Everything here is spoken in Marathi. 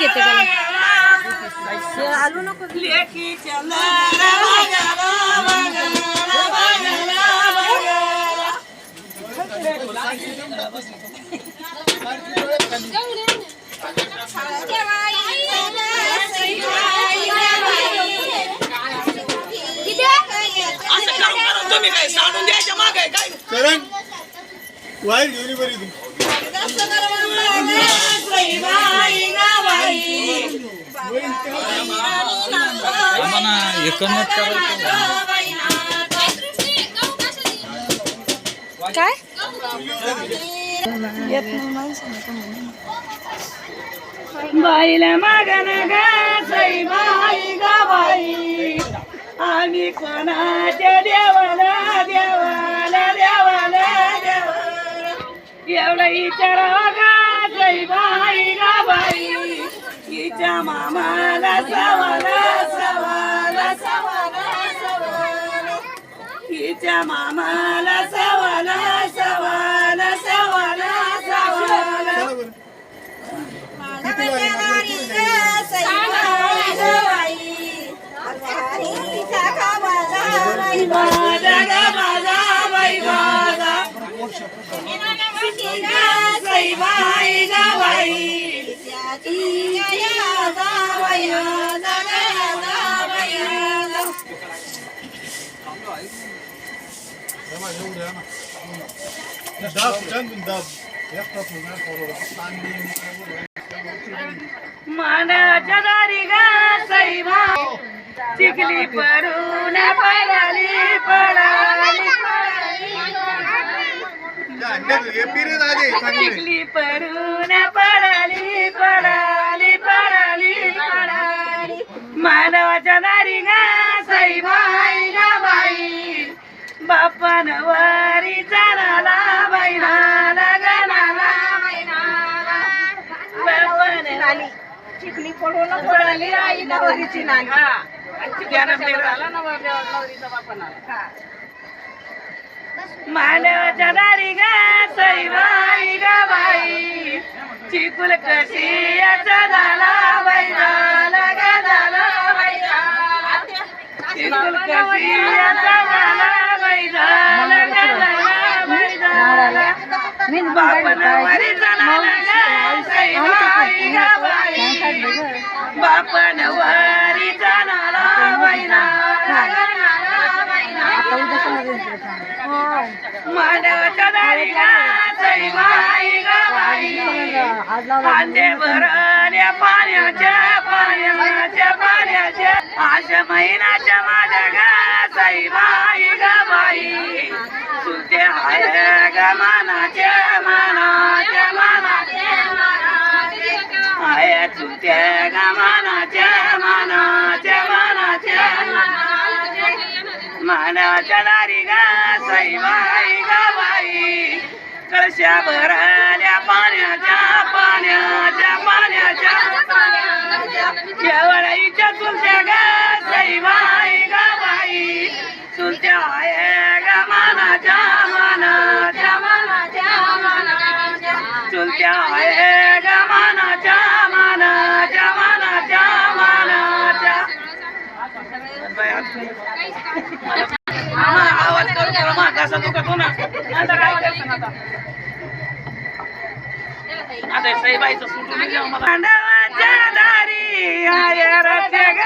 घेते त्याला. आलू नको तुम्ही काय साडून द्यायच्या माग काय करण वाईट आम्हाला एकमत करायचं काय? येत नाही बाईला मागन गाई बाई गा बाई. आम्ही कोणाच्या देवाला देवाला देवाला देवा. एवढा विचारावा गाई बाई गा हिच्या मामाला सवाला सवाला सवाला सवाला. हिच्या मामाला सवाला सवाला सवाला सवाला? माझा माझा बाई. दाब छान दाब एकटा पुन्हा मानाच्या दारी गा चिखली पडून पडाली पडाली पडाली. चिखली पडून पडाली पडाली पडाली पडाली. मानवाच्या दारी गा बापन वारी चालाला बैनाला गणाला. बापन चिखली पडून पडली आई नवरीची नाली. मानवाच्या दारी गा सई बाई गा बाई. चिकुल कशी याचा झाला बैनाला गणाला बैनाला चिकुल कशी याचा झाला बैनाला गणाला बैनाला बापन वारी चालाला गा सई बाई गा बाई. बापन वारी जाणारा बैनाला मानवाच्या दारी गा सई बाई गा बाई. कांदे भरल्या पाण्याच्या पाण्याच्या पाण्याच्या आशा महिन्याच्या माझ्या गा माई बाई गा बाई तुझे मानाच्या मानाच्या मानाच्या मानाच्या आहे मानाच्या मानाच्या मानाच्या मानाच्या दारी गा सई कळशा भरल्या मनाच्या मनाच्या मनाच्या मनाच्या मनाच्या आवाज करू त्याला कसं कसा दुखतो हो ना. आता काय करतो आता? आता साईबाईचं सुटून गेलं मला दारी आया रत्या ग